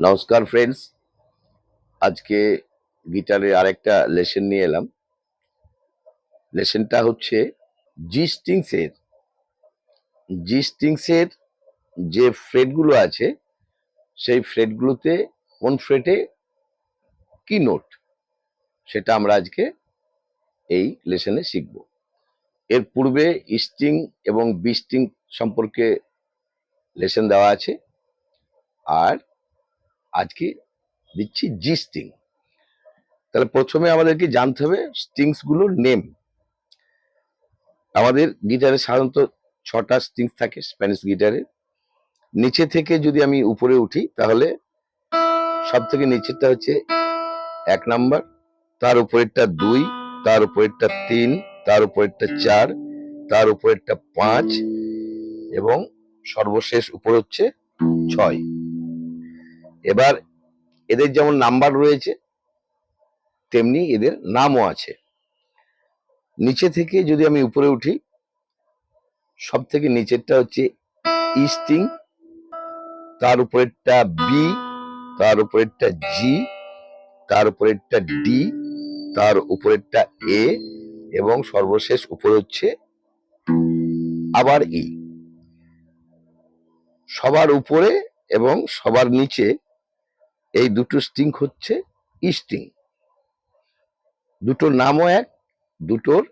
নমস্কার ফ্রেন্ডস আজকে গিটারে আরেকটা লেসন নিয়ে এলাম। লেসনটা হচ্ছে জি স্ট্রিংসের জি স্ট্রিংসের যে ফ্রেটগুলো আছে, সেই ফ্রেটগুলোতে কোন ফ্রেটে কি নোট সেটা আমরা আজকে এই লেসনে শিখব। এর পূর্বে স্ট্রিং এবং বি স্ট্রিং সম্পর্কে লেসন দেওয়া আছে। আর আজকে দিচ্ছি জি স্টিং তাহলে প্রথমে আমাদেরকে জানতে হবে স্ট্রিংসগুলোর নেম আমাদের গিটারে সাধারণত ছটা স্ট্রিংস থাকে স্প্যানিশ গিটারে নিচে থেকে যদি আমি উপরে উঠি, তাহলে সব থেকে নিচেরটা হচ্ছে এক নাম্বার, তার উপরেরটা দুই, তার উপরেরটা তিন, তার উপরেরটা চার, তার উপরেরটা পাঁচ, এবং সর্বশেষ উপর হচ্ছে ছয়। এবার এদের যেমন নাম্বার রয়েছে, তেমনি এদের নামও আছে। নিচে থেকে যদি আমি উপরে উঠি সব থেকে নিচেরটা হচ্ছে ইস্টিং, তার উপরেরটা বি, তার উপরেরটা জি, তার উপরেরটা ডি, তার উপরেরটা এ, এবং সর্বশেষ উপরে হচ্ছে আবার ই। সবার উপরে এবং সবার নিচে এই দুটো স্ট্রিং হচ্ছে ইস্টিং দুটোর নামও এক, দুটোর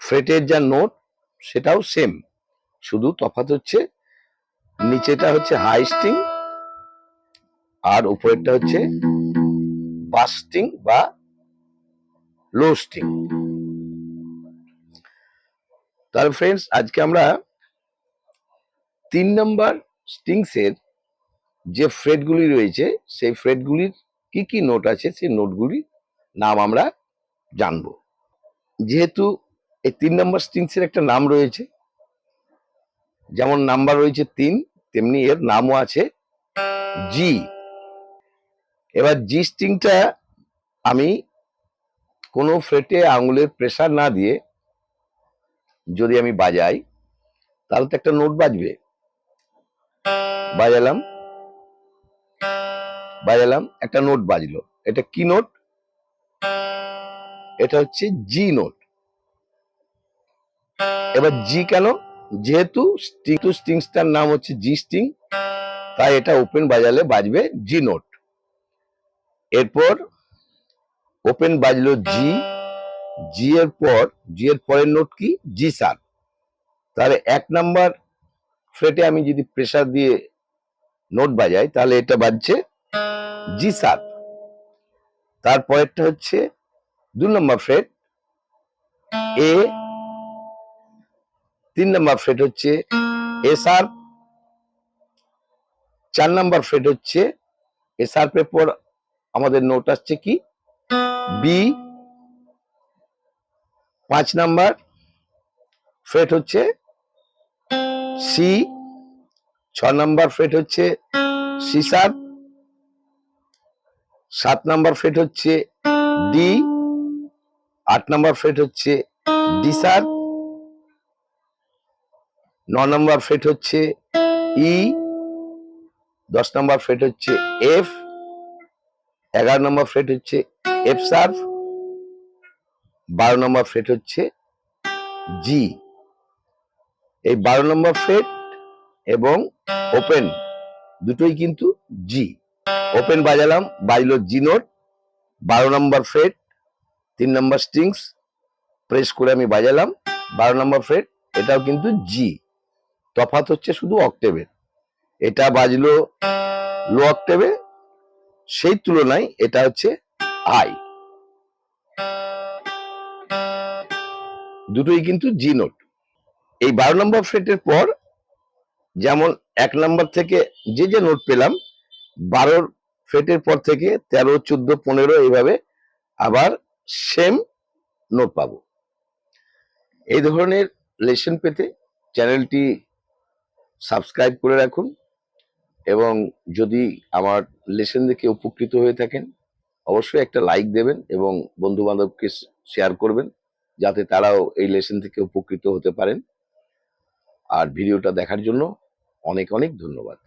ফ্রেটের যা নোট, সেটাও সেম শুধু তফাৎ হচ্ছে, নিচেটা হচ্ছে হাই স্টিং, আর উপরেরটা হচ্ছে বাস স্ট্রিং বা লো স্টিং। তাহলে ফ্রেন্ডস আজকে আমরা তিন নম্বর স্ট্রিংসের যে ফ্রেডগুলি রয়েছে, সেই ফ্রেডগুলির কি কি নোট আছে, সেই নোটগুলির নাম আমরা জানব। যেহেতু এই তিন নম্বর স্ট্রিংসের একটা নাম রয়েছে, যেমন নাম্বার রয়েছে তিন, তেমনি এর নামও আছে জি এবার জি স্ট্রিংটা আমি কোনো ফ্রেটে আঙুলের প্রেসার না দিয়ে যদি আমি বাজাই, তাহলে তো একটা নোট বাজবে। বাজালাম। বাজালাম, একটা নোট বাজলো। এটা কি নোট? এটা হচ্ছে জি নোট। এবার জি কেন? যেহেতু স্ট্রিং টু স্ট্রিংসটার নাম হচ্ছে জি স্ট্রিং তাই এটা ওপেন বাজালে বাজবে জি নোট। এরপর ওপেন বাজলো জি জি এর পর জি এর পরের নোট কি? জি সার তাহলে এক নাম্বার ফ্রেটে আমি যদি প্রেসার দিয়ে নোট বাজাই, তাহলে এটা বাজছে জি সার তারপরেরটা হচ্ছে দু নম্বর ফ্রেট এ, তিন নম্বর ফ্রেট হচ্ছে এস আর চার নম্বর ফ্রেট হচ্ছে এস আর পর আমাদের নোট আসছে কি? বি, পাঁচ নাম্বার ফ্রেট হচ্ছে সি। ছ নাম্বার ফ্রেট হচ্ছে সি সাত সাত নাম্বার ফ্রেট হচ্ছে ডি আট নাম্বার ফ্রেট হচ্ছে ডি সার ন নম্বর ফ্রেট হচ্ছে ই দশ নম্বর ফ্রেট হচ্ছে এফ এগারো নম্বর ফ্রেট হচ্ছে এফ সার্ভ বারো নম্বর ফ্রেট হচ্ছে জি এই বারো নম্বর ফ্রেট এবং ওপেন দুটোই কিন্তু জি ওপেন বাজালাম বাজলো জি নোট বারো নম্বর ফ্রেট তিন নম্বর স্ট্রিংস প্রেস করে আমি বাজালাম, বারো নম্বর ফ্রেট এটাও কিন্তু জি তফাৎ হচ্ছে শুধু অক্টেভের এটা বাজলো লো অক্টেভে সেই তুলনায় এটা হচ্ছে আই দুটোই কিন্তু জি নোট এই বারো নম্বর ফ্রেটের পর, যেমন এক নম্বর থেকে যে যে নোট পেলাম বারোর ফ্রেটের পর থেকে তেরো, চোদ্দ, পনেরো এইভাবে আবার সেম নোট পাবো। এই ধরনের লেসন পেতে চ্যানেলটি সাবস্ক্রাইব করে রাখুন এবং যদি আমার লেসন দেখে উপকৃত হয়ে থাকেন, অবশ্যই একটা লাইক দেবেন এবং বন্ধু বান্ধবকে শেয়ার করবেন যাতে তারাও এই লেসন থেকে উপকৃত হতে পারেন। আর ভিডিওটা দেখার জন্য অনেক অনেক ধন্যবাদ।